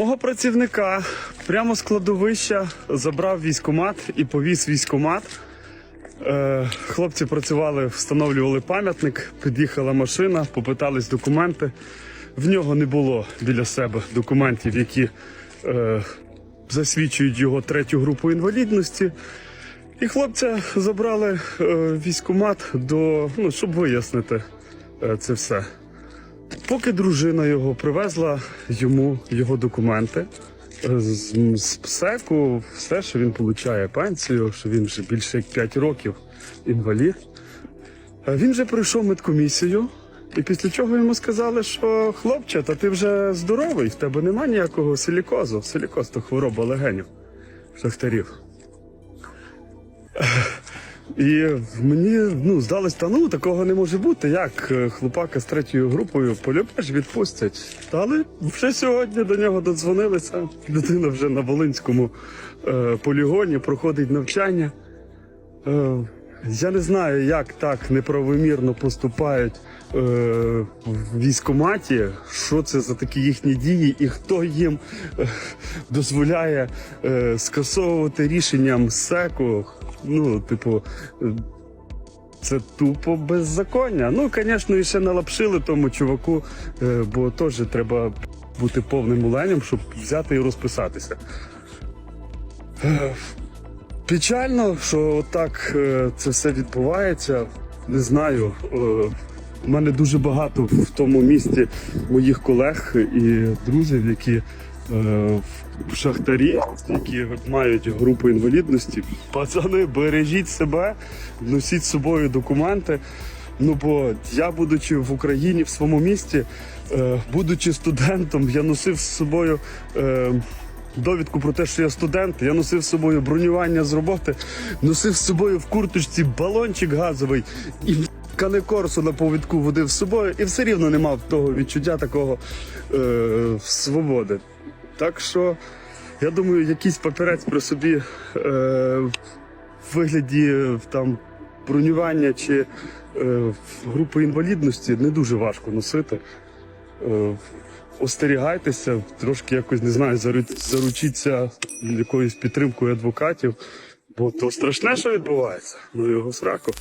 Мого працівника прямо з кладовища забрав військомат і повіз військомат. Е, хлопці працювали, встановлювали пам'ятник, під'їхала машина, попитались документи. В нього не було біля себе документів, які е, засвідчують його третю групу інвалідності. І хлопця забрали е, військомат до, ну, щоб вияснити е, це все. Поки дружина його привезла йому його документи е, з, з ПСЕКу, все, що він отримує пенсію, що він вже більше як 5 років інвалід. Е, Він вже пройшов медкомісію, і після чого йому сказали, що хлопче, та ти вже здоровий, в тебе нема ніякого силікозу. Силікоз то хвороба легенів шахтарів. І мені ну, здалось, та ну такого не може бути. Як е, хлопака з третьою групою полюбеш відпустять. Та, Але вже сьогодні до нього додзвонилися. Людина вже на Волинському е, полігоні проходить навчання. Е, я не знаю, як так неправомірно поступають е, в військкоматі, що це за такі їхні дії, і хто їм е, дозволяє е, скасовувати рішенням СЕКу. Ну, типу, це тупо беззаконня. Ну, звісно, і ще налапшили тому чуваку, е, бо теж треба бути повним оленем, щоб взяти і розписатися. Е, Печально, що так е, це все відбувається. Не знаю. У мене дуже багато в тому місті моїх колег і друзів, які шахтарі, які мають групу інвалідності. Пацани, бережіть себе, носіть з собою документи. Ну бо я, будучи в Україні в своєму місті, е, будучи студентом, я носив з собою. Е, довідку про те, що я студент. Я носив з собою бронювання з роботи, носив з собою в курточці балончик газовий і канекорсу на повідку водив з собою, і все рівно не мав того відчуття такого е, свободи. Так що я думаю, якийсь папірець при собі е, в вигляді е, там бронювання чи е, групи інвалідності не дуже важко носити. Е, остерігайтеся, трошки якось не знаю, заручіться якоюсь підтримкою адвокатів, бо то страшне, що відбувається. Ну його сраку.